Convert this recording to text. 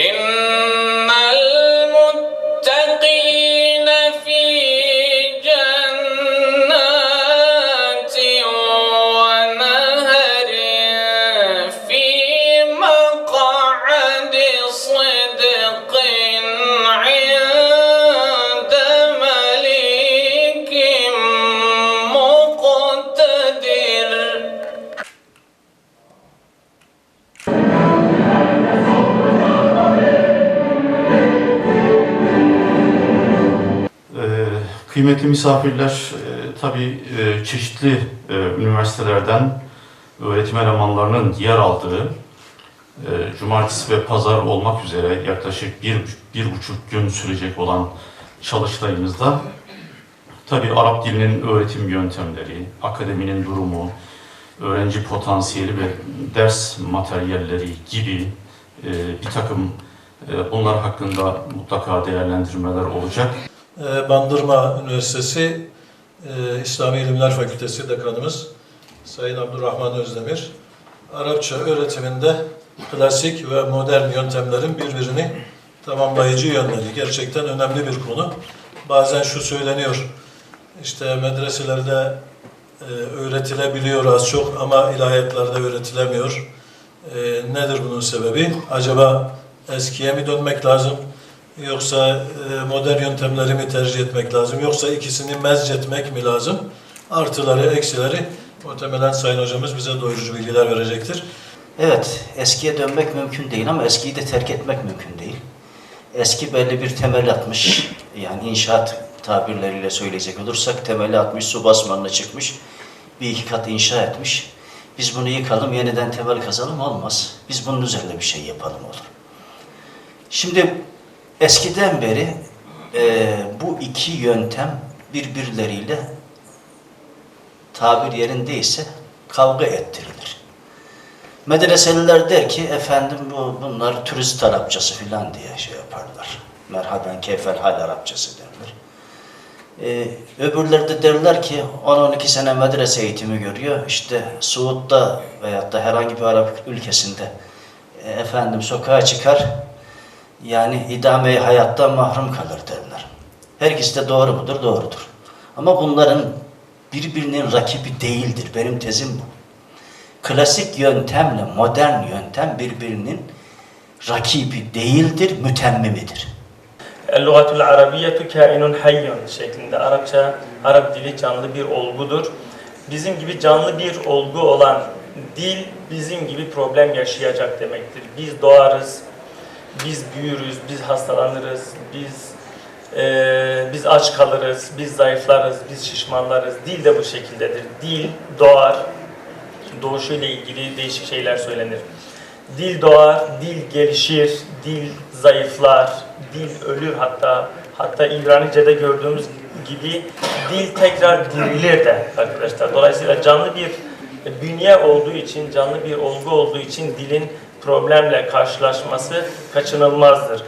إن Kıymetli misafirler, e, tabii e, çeşitli e, üniversitelerden öğretim elemanlarının yer aldığı e, cumartesi ve pazar olmak üzere yaklaşık bir, bir buçuk gün sürecek olan çalıştayımızda tabii Arap dilinin öğretim yöntemleri, akademinin durumu, öğrenci potansiyeli ve ders materyalleri gibi e, bir takım e, bunlar hakkında mutlaka değerlendirmeler olacak. Ee, Bandırma Üniversitesi e, İslami İlimler Fakültesi Dekanımız Sayın Abdurrahman Özdemir, Arapça öğretiminde klasik ve modern yöntemlerin birbirini tamamlayıcı yönleri gerçekten önemli bir konu. Bazen şu söyleniyor, işte medreselerde e, öğretilebiliyor az çok ama ilahiyatlerde öğretilemiyor. E, nedir bunun sebebi? Acaba eskiye mi dönmek lazım? Yoksa e, modern yöntemleri mi tercih etmek lazım? Yoksa ikisini mezcetmek mi lazım? Artıları, eksileri muhtemelen Sayın Hocamız bize doyurucu bilgiler verecektir. Evet, eskiye dönmek mümkün değil ama eskiyi de terk etmek mümkün değil. Eski belli bir temel atmış, yani inşaat tabirleriyle söyleyecek olursak temeli atmış, su basmanına çıkmış, bir iki kat inşa etmiş. Biz bunu yıkalım, yeniden temel kazalım olmaz. Biz bunun üzerine bir şey yapalım olur. Şimdi eskiden beri e, bu iki yöntem birbirleriyle tabir yerindeyse kavga ettirilir. Medreseliler der ki efendim bu bunlar turist Arapçası filan diye şey yaparlar. Merhaben keyfel hal Arapçası derler. Ee, öbürleri de derler ki 10-12 sene medrese eğitimi görüyor. İşte Suud'da veyahut da herhangi bir Arap ülkesinde e, efendim sokağa çıkar yani idame hayattan mahrum kalır derler. Her ikisi de doğru mudur? Doğrudur. Ama bunların birbirinin rakibi değildir. Benim tezim bu klasik yöntemle modern yöntem birbirinin rakibi değildir, mütemmimidir. El-lügatul arabiyetu kainun hayyun şeklinde Arapça, Arap dili canlı bir olgudur. Bizim gibi canlı bir olgu olan dil bizim gibi problem yaşayacak demektir. Biz doğarız, biz büyürüz, biz hastalanırız, biz eee, biz aç kalırız, biz zayıflarız, biz şişmanlarız. Dil de bu şekildedir. Dil doğar, doğuşuyla ilgili değişik şeyler söylenir. Dil doğar, dil gelişir, dil zayıflar, dil ölür hatta. Hatta İbranice'de gördüğümüz gibi dil tekrar dirilir de arkadaşlar. Dolayısıyla canlı bir bünye olduğu için, canlı bir olgu olduğu için dilin problemle karşılaşması kaçınılmazdır.